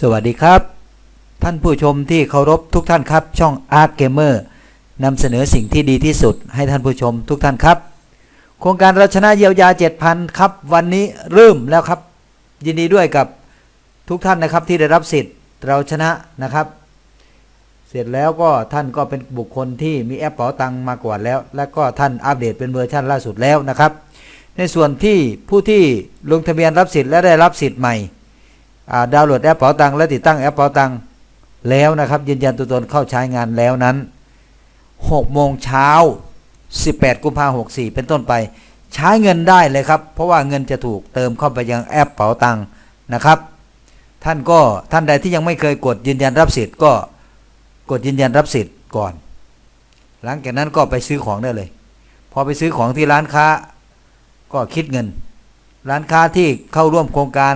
สวัสดีครับ ท่านผู้ชมที่เคารพทุกท่านครับ ช่อง Arc Gamer นำเสนอสิ่งที่ดีที่สุดให้ท่านผู้ชมทุกท่านครับ โครงการราชนะเยียวยา 7,000 ครับ วันนี้เริ่มแล้วครับ ยินดีด้วยกับทุกท่านนะครับที่ได้รับสิทธิ์เราชนะนะครับ เสร็จแล้วก็ท่านก็เป็นบุคคลที่มีแอปเป๋าตังมาก่อนแล้ว และก็ท่านอัปเดตเป็นเวอร์ชันล่าสุดแล้วนะครับ ในส่วนที่ผู้ที่ลงทะเบียนรับสิทธิ์และได้รับสิทธิ์ใหม่ ดาวน์โหลดแอปเป๋าตังและติดตั้งแอปเป๋าตังแล้วนะครับ ยืนยันตัวตนเข้าใช้งานแล้วนั้น6โมงเช้า 18 กุมภาพันธ์64 เป็นต้นไป ใช้เงินได้เลยครับ เพราะว่าเงินจะถูกเติมเข้าไปยังแอปเป๋าตังนะครับ ท่านก็ท่านใดที่ยังไม่เคยกดยืนยันรับสิทธิ์ก็กดยืนยันรับสิทธิ์ก่อน หลังจากนั้นก็ไปซื้อของได้เลย พอไปซื้อของที่ร้านค้าก็คิดเงิน ร้านค้าที่เข้าร่วมโครงการ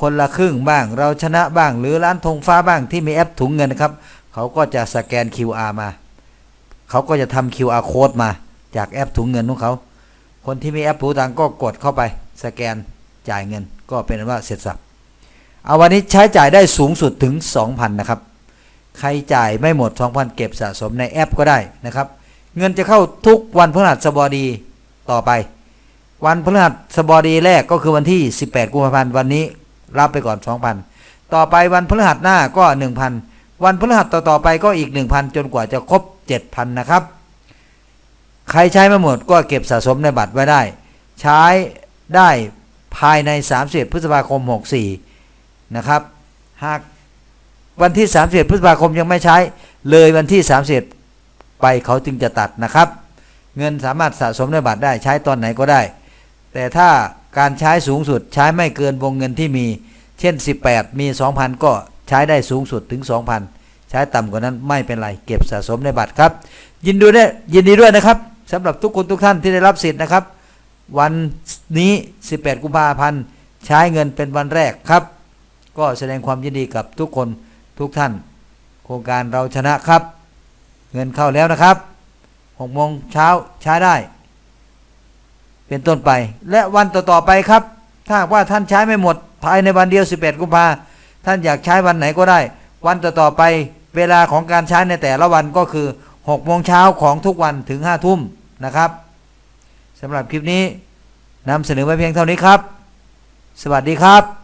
คนละครึ่งบ้าง เราชนะบ้าง หรือร้านธงฟ้าบ้างที่มีแอปถุงเงินนะครับ เขาก็จะสแกน QR มา เขาก็จะทำ QR code มาจากแอปถุงเงินของเขา คนที่มีแอปปูตังก็กดเข้าไปสแกนจ่ายเงิน ก็เป็นอันว่าเสร็จสับเอาวันนี้ใช้จ่ายได้สูงสุดถึง 2,000 นะครับ ใครจ่ายไม่หมด 2,000 เก็บสะสมในแอปก็ได้นะครับ เงินจะเข้าทุกวันพฤหัสบดีต่อไป วันพฤหัสบดีแรกก็คือวันที่ 18 กุมภาพันธ์วันนี้ รับไปก่อน 2,000 ต่อไปวันพฤหัสหน้าก็ 1,000 วันพฤหัสต่อๆไปก็อีก 1,000 จนกว่าจะครบ 7,000 นะครับ ใครใช้ไม่หมดก็เก็บสะสมในบัตรไว้ได้ ใช้ได้ภายใน31พฤษภาคม 64 นะครับ หากวันที่31พฤษภาคมยังไม่ใช้ เลยวันที่31ไปเขาจึงจะตัดนะครับ เงินสามารถสะสมในบัตรได้ใช้ตอนไหนก็ได้ แต่ถ้า การใช้สูงสุดใช้ไม่เกินวงเงินที่มี เช่น 18 มี 2,000 ก็ใช้ได้สูงสุดถึง 2,000 ใช้ต่ำกว่านั้นไม่เป็นไร เก็บสะสมในบัตรครับ ยินดีด้วยยินดีด้วยนะครับสำหรับทุกคนทุกท่านที่ได้รับสิทธิ์นะครับ วันนี้ 18 กุมภาพันธ์ใช้เงินเป็นวันแรกครับ ก็แสดงความยินดีกับทุกคนทุกท่าน โครงการเราชนะครับ เงินเข้าแล้วนะครับ6โมงเช้าใช้ได้ เป็นต้นไป และวันต่อๆไปครับ ถ้าว่าท่านใช้ไม่หมดภายในวันเดียว 11 กุมภาท่านอยากใช้วันไหนก็ได้ วันต่อๆไปเวลาของการใช้ในแต่ละวันก็คือ6โมงเช้าของทุกวันถึง5ทุ่มนะครับสำหรับคลิปนี้นำเสนอไว้เพียงเท่านี้ครับ สวัสดีครับ